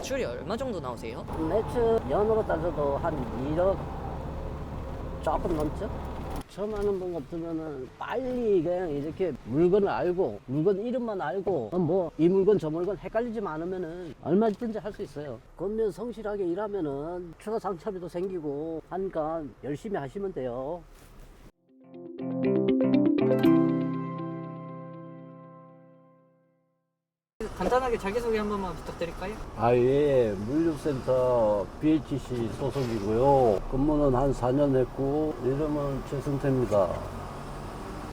매출이 얼마 정도 나오세요? 매출 연으로 따져도 한 1억 조금 넘죠? 처음 하는 분 같으면은 빨리 그냥 이렇게 물건을 알고 물건 이름만 알고 뭐 이 물건 저 물건 헷갈리지만 않으면은 얼마든지 할 수 있어요. 그러면 성실하게 일하면은 추가 상차비도 생기고 하니까 열심히 하시면 돼요. 간단하게 자기소개 한 번만 부탁드릴까요? 아 예 물류센터 BHC 소속이고요. 근무는 한 4년 했고 이름은 최승태입니다.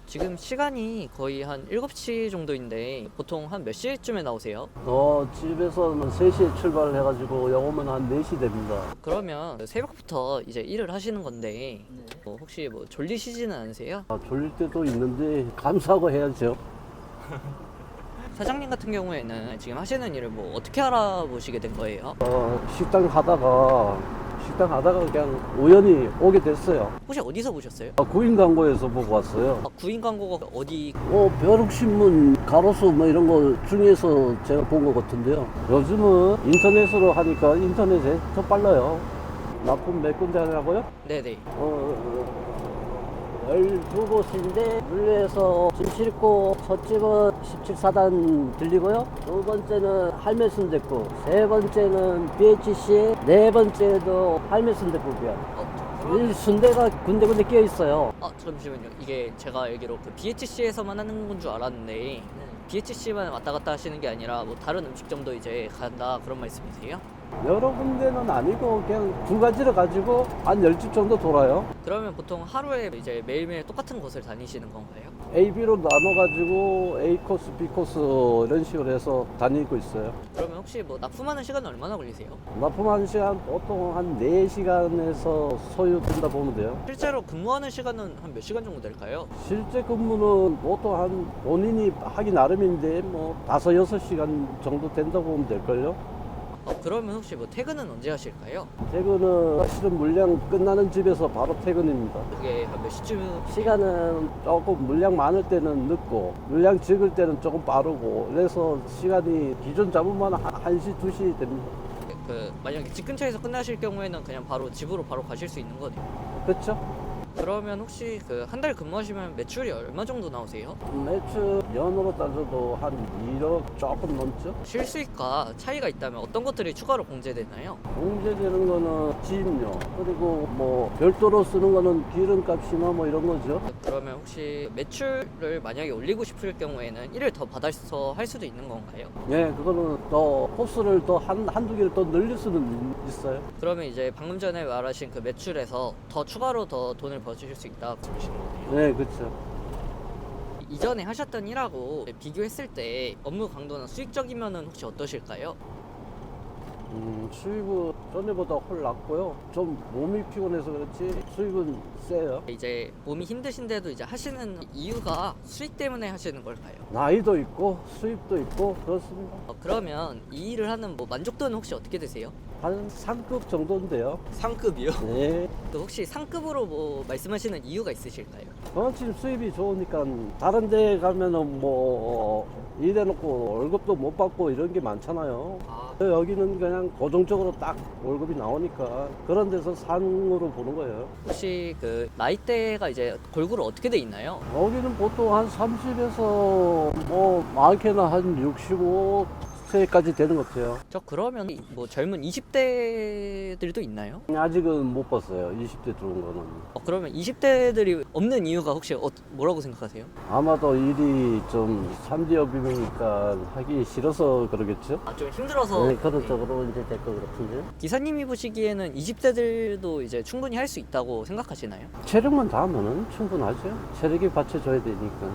지금 시간이 거의 한 7시 정도인데 보통 한 몇 시쯤에 나오세요? 어, 집에서는 3시에 출발을 해가지고 영업은 한 4시 됩니다. 그러면 새벽부터 이제 일을 하시는 건데 뭐 혹시 뭐 졸리시지는 않으세요? 아, 졸릴 때도 있는데 감사하고 해야죠. 사장님 같은 경우에는 지금 하시는 일을 뭐 어떻게 알아보시게 된 거예요? 어, 식당 하다가 식당 하다가 그냥 우연히 오게 됐어요. 혹시 어디서 보셨어요? 아, 구인 광고에서 보고 왔어요. 아, 구인 광고가 어디 뭐 벼룩신문, 가로수 뭐 이런 거 중에서 제가 본 것 같은데요. 요즘은 인터넷으로 하니까 인터넷에 더 빨라요. 납품 몇 군데 하냐고요? 네네 어, 12곳인데 물류에서 짐 싣고 첫 집은 17사단 들리고요. 두 번째는 할매순 대구, 세 번째는 BHC, 네 번째도 할매순 대구고요. 어, 이 순대가 군데군데 끼어 있어요. 아 잠시만요 이게 제가 알기로 그 BHC에서만 하는 건 줄 알았는데 BHC만 왔다 갔다 하시는 게 아니라 뭐 다른 음식점도 이제 간다 그런 말씀이세요? 여러 군데는 아니고 그냥 두 가지를 가지고 한 열 집 정도 돌아요. 그러면 보통 하루에 이제 매일매일 똑같은 곳을 다니시는 건가요? AB로 나눠가지고 A 코스, B 코스 이런 식으로 해서 다니고 있어요. 그러면 혹시 뭐 납품하는 시간은 얼마나 걸리세요? 납품하는 시간 보통 한 4시간에서 소요된다 보면 돼요. 실제로 근무하는 시간은 한 몇 시간 정도 될까요? 실제 근무는 보통 한 본인이 하기 나름인데 뭐 다섯 여섯 시간 정도 된다고 보면 될걸요. 어, 그러면 혹시 뭐 퇴근은 언제 하실까요? 퇴근은 실은 물량 끝나는 집에서 바로 퇴근입니다. 그게 한 몇 시쯤 시간은 조금 물량 많을 때는 늦고 물량 적을 때는 조금 빠르고 그래서 시간이 기존 잡으면 한 1시, 2시 됩니다. 그 만약에 집 근처에서 끝나실 경우에는 그냥 바로 집으로 바로 가실 수 있는 거네요. 그렇죠? 그러면 혹시 그 한 달 근무하시면 매출이 얼마 정도 나오세요? 매출 연으로 따져도 한 1억 조금 넘죠? 실수익과 차이가 있다면 어떤 것들이 추가로 공제되나요? 공제되는 거는 지입료 그리고 뭐 별도로 쓰는 거는 기름값이나 뭐 이런 거죠. 그러면 혹시 매출을 만약에 올리고 싶을 경우에는 일을 더 받아서 할 수도 있는 건가요? 예, 그거는 더 코스를 더 한, 한두 개를 더 늘릴 수는 있어요. 그러면 이제 방금 전에 말하신 그 매출에서 더 추가로 더 돈을 버주실 수 있다 그러시는 거네요. 네, 그렇죠. 이전에 하셨던 일하고 비교했을 때 업무 강도나 수익적이면은 혹시 어떠실까요? 음, 수입은 전에보다 훨 낮고요. 좀 몸이 피곤해서 그렇지 수입은 세요. 이제 몸이 힘드신데도 이제 하시는 이유가 수익 때문에 하시는 걸까요? 나이도 있고 수입도 있고 그렇습니다. 어, 그러면 이 일을 하는 뭐 만족도는 혹시 어떻게 되세요? 한 상급 정도인데요. 상급이요? 네. 또 혹시 상급으로 뭐 말씀하시는 이유가 있으실까요? 저는 지금 수입이 좋으니까 다른 데 가면은 뭐 일해놓고 월급도 못 받고 이런 게 많잖아요. 아, 여기는 그냥 고정적으로 딱 월급이 나오니까 그런 데서 상으로 보는 거예요. 혹시 그 나이대가 이제 골고루 어떻게 돼 있나요? 여기는 보통 한 30에서 뭐 많게는 한 65 세까지 되는 것 같아요. 저 그러면 뭐 젊은 20대들도 있나요? 아직은 못 봤어요. 20대 들어온 거는. 어, 그러면 20대들이 없는 이유가 혹시 어, 뭐라고 생각하세요? 아마도 일이 좀 3대 업이니까 하기 싫어서 그러겠죠? 아, 좀 힘들어서 네, 그런 쪽으로 이제 될 것 같은데. 기사님이 보시기에는 20대들도 이제 충분히 할 수 있다고 생각하시나요? 체력만 닿으면 충분하죠. 체력이 받쳐줘야 되니까.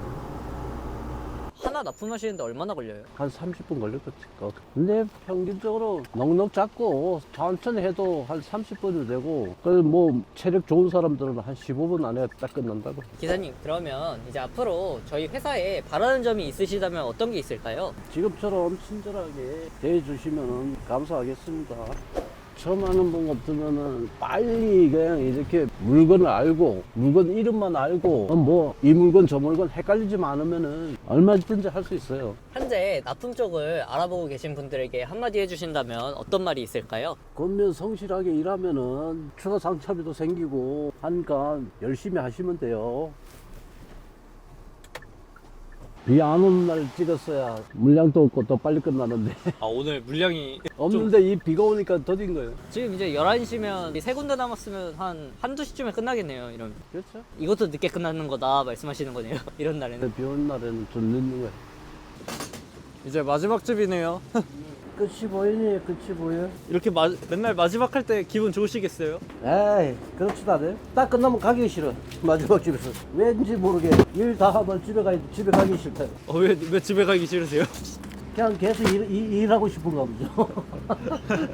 납품하시는데 얼마나 걸려요? 한 30분 걸렸겠지. 근데 평균적으로 넉넉 잡고 천천히 해도 한 30분이 되고, 그뭐 체력 좋은 사람들은 한 15분 안에 딱 끝난다고. 기사님 그러면 이제 앞으로 저희 회사에 바라는 점이 있으시다면 어떤 게 있을까요? 지금처럼 친절하게 대해주시면 감사하겠습니다. 처음 하는 분 같으면은 빨리 그냥 이렇게 물건을 알고 물건 이름만 알고 뭐 이 물건 저 물건 헷갈리지 않으면은 얼마든지 할 수 있어요. 현재 납품 쪽을 알아보고 계신 분들에게 한마디 해주신다면 어떤 말이 있을까요? 그러면 성실하게 일하면은 추가 상차비도 생기고 하니까 열심히 하시면 돼요. 비 안 오는 날 찍었어야 물량도 없고 더 빨리 끝나는데 아 오늘 물량이 없는데 이 비가 오니까 더딘 거예요. 지금 이제 11시면 세 군데 남았으면 한 한두 시쯤에 끝나겠네요. 이러면. 그렇죠? 이것도 늦게 끝나는 거다 말씀하시는 거네요. 이런 날에는. 근데 비 오는 날에는 좀 늦는 거예요. 이제 마지막 집이네요. 끝이 보이니 끝이 보여? 이렇게 마, 맨날 마지막 할 때 기분 좋으시겠어요? 에이 그렇지도 않아요. 딱 끝나면 가기 싫어. 마지막 집에서 왠지 모르게 일 다 하면 집에 가 집에 가기 싫다. 어, 왜, 왜 집에 가기 싫으세요? 그냥 계속 일, 일, 일하고 싶은가 보죠.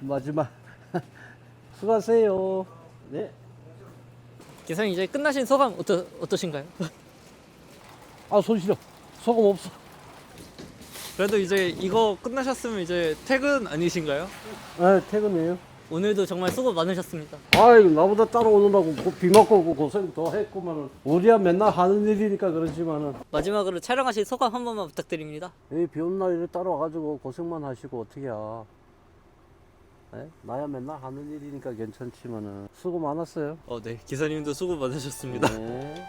마지막 수고하세요. 네. 기사님 이제 끝나신 소감 어떠, 어떠신가요? 아 손실어. 소금 없어. 그래도 이제 이거 끝나셨으면 이제 퇴근 아니신가요? 아 퇴근해요. 오늘도 정말 수고 많으셨습니다. 아이 나보다 따라오느라고 고- 비 맞고 고생 더 했구만은. 우리야 맨날 하는 일이니까 그렇지만은 마지막으로 촬영하신 소감 한 번만 부탁드립니다. 이 비 오는 날에 따라와가지고 고생만 하시고 어떻게야. 네? 나야 맨날 하는 일이니까 괜찮지만은 수고 많았어요. 어, 네. 기사님도 수고 많으셨습니다. 네.